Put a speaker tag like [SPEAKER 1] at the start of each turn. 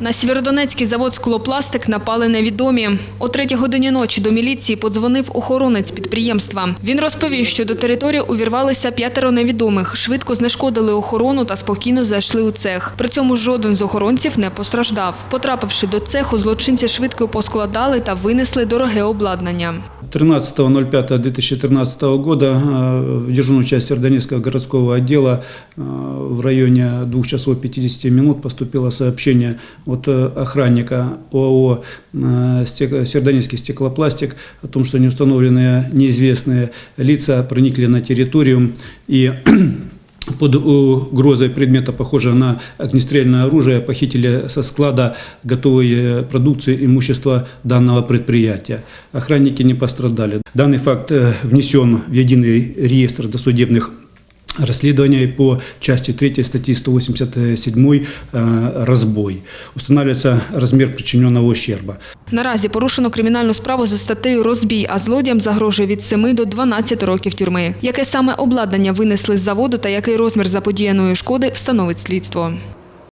[SPEAKER 1] На Сєвєродонецький завод «Склопластик» напали невідомі. О третій годині ночі до міліції подзвонив охоронець підприємства. Він розповів, що до території увірвалися п'ятеро невідомих, швидко знешкодили охорону та спокійно зайшли у цех. При цьому жоден з охоронців не постраждав. Потрапивши до цеху, злочинці швидко поскладали та винесли дороге обладнання.
[SPEAKER 2] 13.05.2013 года э, в дежурную часть Сердонецкого городского отдела э, в районе 2 часов 50 минут поступило сообщение от э, охранника ОАО э, «Стек- «Сердонецкий стеклопластик» о том, что неустановленные неизвестные лица проникли на территорию и под угрозой предмета, похожего на огнестрельное оружие, похитили со склада готовой э, продукции имущества данного предприятия. Охранники не пострадали. Данный факт э, внесен в единый реестр досудебных расследований по части 3 статьи 187 э, «Разбой». Устанавливается размер причиненного ущерба.
[SPEAKER 1] Наразі порушено кримінальну справу за статтею «Розбій», а злодіям загрожує від 7 до 12 років тюрми. Яке саме обладнання винесли з заводу та який розмір заподіяної шкоди, встановить слідство.